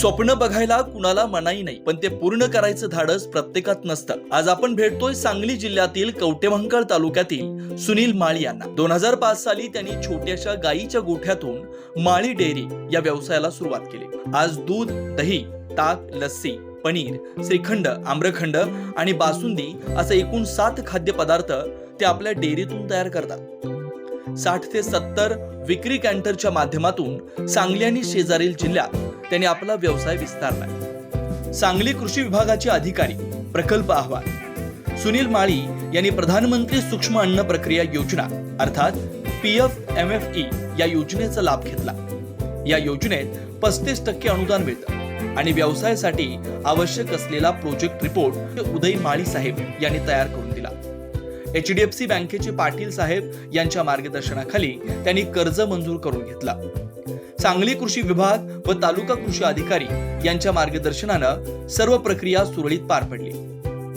स्वप्न बघायला कुणाला मनाई नाही पण ते पूर्ण करायचं धाडस प्रत्येकात नसतं. आज आपण भेटतोय सांगली जिल्ह्यातील कवटेमंकाळ तालुक्यातील सुनील माळी यांना. दोन हजार पाच साली त्यांनी छोट्याशा गायीच्या गोठ्यातून माळी डेअरी या व्यवसायाला सुरुवात केली. आज दूध दही ताक लस्सी पनीर श्रीखंड आम्रखंड आणि बासुंदी असे एकूण सात खाद्यपदार्थ ते आपल्या डेअरीतून तयार करतात. साठ ते सत्तर विक्री कॅन्टरच्या माध्यमातून सांगली आणि शेजारील जिल्ह्यात त्यांनी आपला व्यवसाय विस्तारला. सांगली कृषी विभागाचे अधिकारी प्रकल्प अहवाल. सुनील माळी यांनी प्रधानमंत्री सूक्ष्म अन्न प्रक्रिया योजना अर्थात P F M F E या योजनेचा लाभ घेतला. या योजनेत पस्तीस टक्के अनुदान मिळतं आणि व्यवसायासाठी आवश्यक असलेला प्रोजेक्ट रिपोर्ट उदय माळी साहेब यांनी तयार करून दिला. एच डी एफ सी बँकेचे पाटील साहेब यांच्या मार्गदर्शनाखाली त्यांनी कर्ज मंजूर करून घेतला. सांगली कृषी विभाग व तालुका कृषी अधिकारी यांच्या मार्गदर्शनानं सर्व प्रक्रिया सुरळीत पार पडली.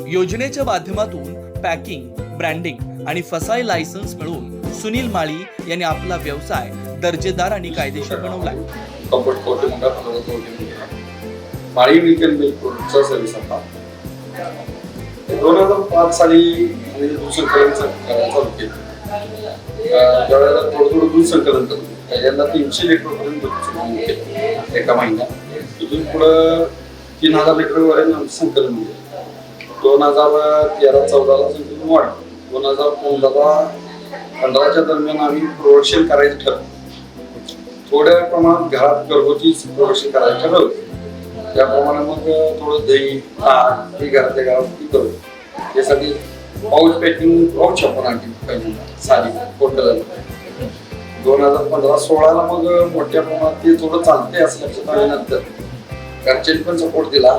योजनेच्या माध्यमातून पॅकिंग ब्रँडिंग आणि फसाय लायसन्स मिळवून सुनील माळी यांनी आपला व्यवसाय दर्जेदार आणि कायदेशीर बनवलाय माळी दोन हजार पाच साली दूध संकलन चालू केलं. त्यावेळेला थोडं थोडं दूध संकलन करतो पहिल्यांदा तीनशे लिटरपर्यंत दूध संकलन केलं एका महिन्यात. तिथून पुढं तीन हजार लिटरपर्यंत आमचं संकलन होतं दोन हजार तेरा चौदाला संकलन वाढलं. दोन हजार पंधरा पंधराच्या दरम्यान आम्ही प्रोडक्शन करायचं ठरवलं. थोड्या प्रमाणात घरात घरगुती प्रोडक्शन करायचं ठरवलं. त्याप्रमाणे मग थोडं दही ताक हे घरातल्या घरात करू. त्यासाठी पाऊच पॅकिंग पाऊच आपण आणली पहिल्यांदा साली मोठं दोन हजार पंधरा सोळाला मग मोठ्या प्रमाणात ते थोडं चालते असं लक्षात आल्यानंतर घरच्यांनी पण सपोर्ट दिला.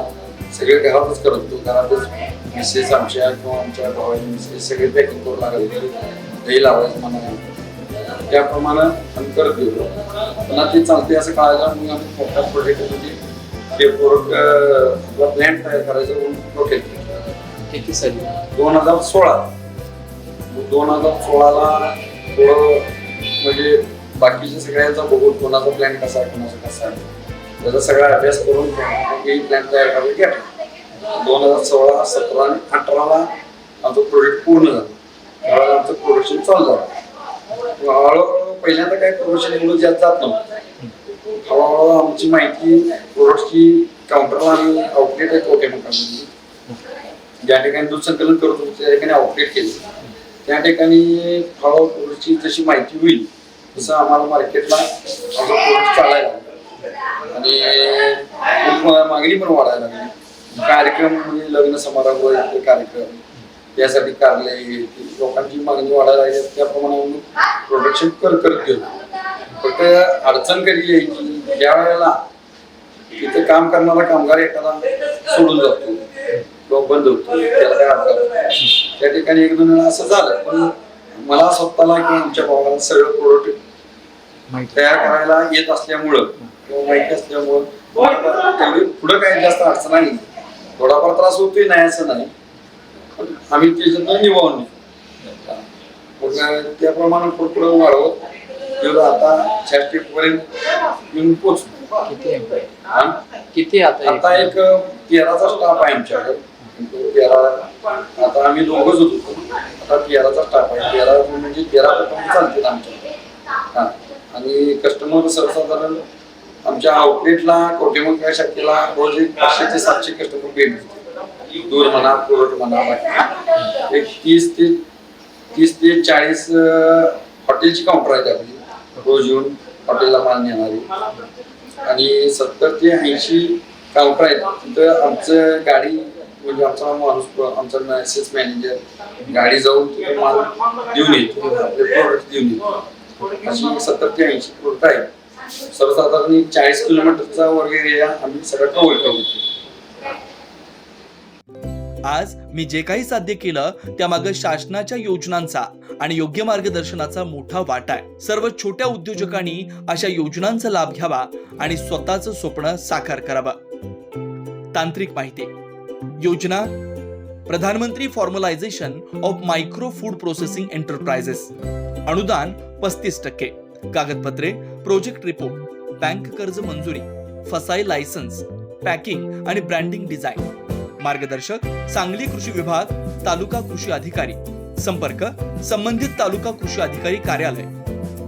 सगळे घरातच करत होतो. घरातच मिसेस आमच्या किंवा आमच्या भावाची मिसेस सगळे पॅकिंग करू लागले. दही लावायचं म्हणा. त्याप्रमाणे आम्ही करत गेलो पुन्हा ते चालते असं कळायला मग आम्ही मोठ्या प्रोजेक्टमध्ये ते प्रोडक्ट प्लॅन तयार करायचं म्हणून. किती साली? दोन हजार सोळा. दोन हजार सोळाला थोडं म्हणजे बाकीच्या सगळ्यांचा बघून कोणाचा प्लॅन कसा आहे कोणाचा कसा आहे त्याचा सगळा अभ्यास करून प्लॅन तयार करायला घेतला दोन हजार सोळा सतरा आणि अठराला आमचं प्रोजेक्ट पूर्ण झालं. त्यावेळेला आमचं प्रोडक्शन चालू झालं. हळूहळू पहिल्यांदा काय प्रोडक्शन एवढं जास्त जात नव्हतं. हळूहळू आमची माहिती प्रोडक्टची काउंटरला आणि आउटलेट आहे ओके ज्या ठिकाणी दूध संकलन करत होतो त्या ठिकाणी आउटलेट केलं त्या ठिकाणी हळूहळू प्रोडक्टची जशी माहिती होईल तसं आम्हाला मार्केटला प्रोडक्ट चालायला लागलं आणि मागणी पण वाढायला लागली कार्यक्रम म्हणजे लग्न समारंभ इतर कार्यक्रम यासाठी कारले लोकांची मागणी वाढायला लागली त्याप्रमाणे आम्ही प्रोडक्शन कर करत गेलो फक्त अडचण कधी यायची? ज्या वेळेला तिथे काम करणारा कामगार एखादा सोडून जातो किंवा बंद होतो त्याला काय अपघात त्या ठिकाणी एक दोन वेळा असं झालं पण मला स्वतःला किंवा आमच्या भावाला सगळं प्रोडक्ट तयार करायला येत असल्यामुळं किंवा माहिती असल्यामुळं तेवढी पुढं काही जास्त अडचण नाही. थोडाफार त्रास होतोय नाही असं नाही. पण आम्ही त्याच्यातनं निभावून त्याप्रमाणे पुढं पुढं वाढवत गेलो आता स्टेप पर्यंत येऊन पोचलो किती आहे? किती आता आता एक तेराचा स्टाफ आहे आमच्याकडे. तेरा आता आम्ही दोघच होतो. आता तेराचा स्टाफ आहे. तेरा म्हणजे तेरा कुटुंब चालतील आमच्या हा. आणि कस्टमर सर्वसाधारण आमच्या आउटलेटला या शाखेला रोज एक पाचशे ते सातशे कस्टमर भेट दूर म्हणा कोरट म्हणा. एक तीस ते तीस ते चाळीस हॉटेलची काउंटर आहेत आपली रोज येऊन हॉटेलला माल नेणारी. आणि सत्तर ते ऐंशी काउंटर आहेत. तिथं आमचं गाडी म्हणजे आमचा माणूस आमचा मेसेज मॅनेजर गाडी जाऊन तिथे माल देऊन येतो आपले प्रोडक्ट देऊन येतो अशी सत्तर ते ऐंशी प्रोडक्ट आहेत. सर्वसाधारण चाळीस किलोमीटरचा वर्ग एरिया आम्ही सगळं कव्हर करू आज मी जे काही साध्य केलं त्यामागे शासनाच्या योजनांचा आणि योग्य मार्गदर्शनाचा मोठा वाटा आहे. सर्व छोट्या उद्योजकांनी अशा योजनांचा लाभ घ्यावा आणि स्वतःचं स्वप्न साकार करावं. तांत्रिक माहिती. योजना. प्रधानमंत्री formalisation of micro food processing enterprises अनुदान पस्तीस टक्के. कागदपत्रे प्रोजेक्ट रिपोर्ट बँक कर्ज मंजुरी फसाई लायसन्स पॅकिंग आणि ब्रँडिंग डिझाईन मार्गदर्शक सांगली कृषी विभाग तालुका कृषी अधिकारी. संपर्क संबंधित तालुका कृषी अधिकारी कार्यालय.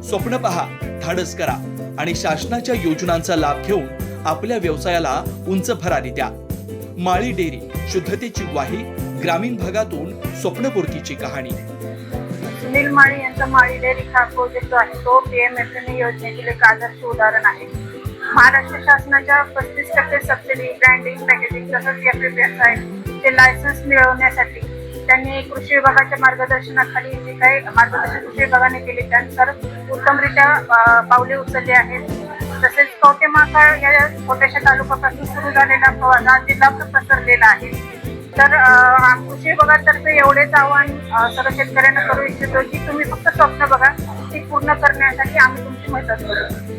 स्वप्न पहा धाडस करा आणि शासनाच्या योजनांचा लाभ घेऊन आपल्या व्यवसायाला उंच भरारी द्या. माळी डेअरी शुद्धतेची ग्वाही ग्रामीण भागातून स्वप्नपूर्तीची कहाणी. सुनील माळी यांचा माळी डेअरी हा प्रोजेक्ट आहे. तो पीएमएफएमई योजनेतील एक आदर्श उदाहरण आहे. महाराष्ट्र शासनाच्या पस्तीस टक्के सबसिडी ब्रँडिंग पॅकेजिंग तसंच एफएफएस आहे. ते लायसन्स मिळवण्यासाठी त्यांनी कृषी विभागाच्या मार्गदर्शनाखाली जे काही मार्गदर्शन कृषी विभागाने केले त्यानुसार उत्तमरित्या पावले उचलली आहेत. तसेच कवटे महाकाळ या छोट्याशा तालुक्यापासून सुरू झालेला प्रवास जिल्हा पसरलेला आहे. तर कृषी विभागातर्फे एवढेच आव्हान सर्व शेतकऱ्यांना करू इच्छितो की तुम्ही फक्त स्वप्न बघा ती पूर्ण करण्यासाठी आम्ही तुमची मदत करू.